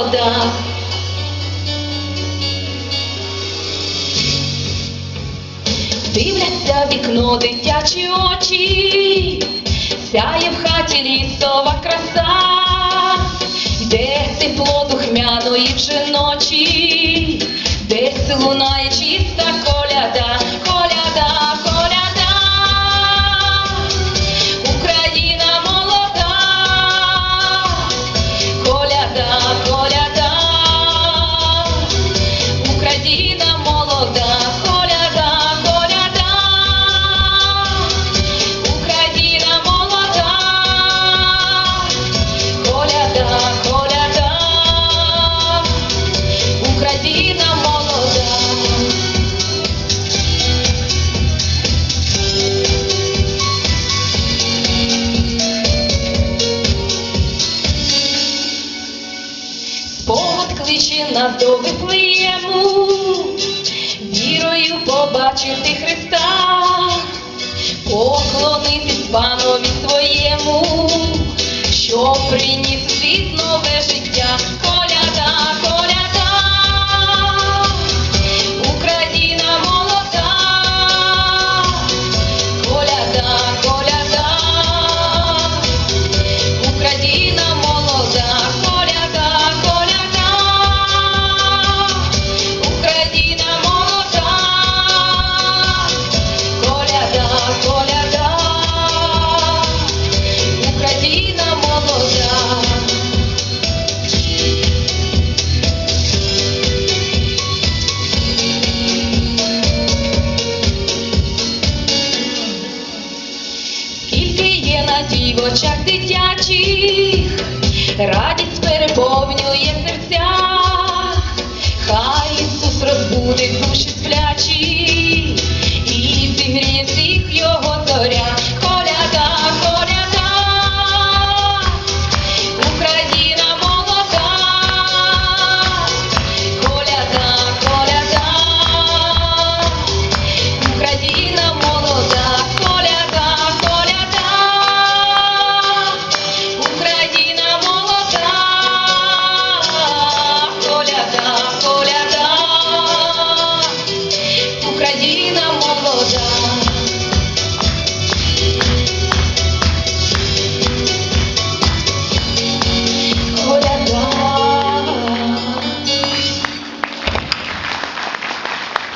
вода. Дивляться вікно дитячі очі, сяє в хаті лісова краса, де тепло духмяної вже ночі, десь лунає чиста. Україна молода. Спогад кличе нас до Вифлеєму, вірою побачити Христа, поклонитись панові своєму, що приніс світ нове життя. Скільки є надій в очах дитячих, радість переповнює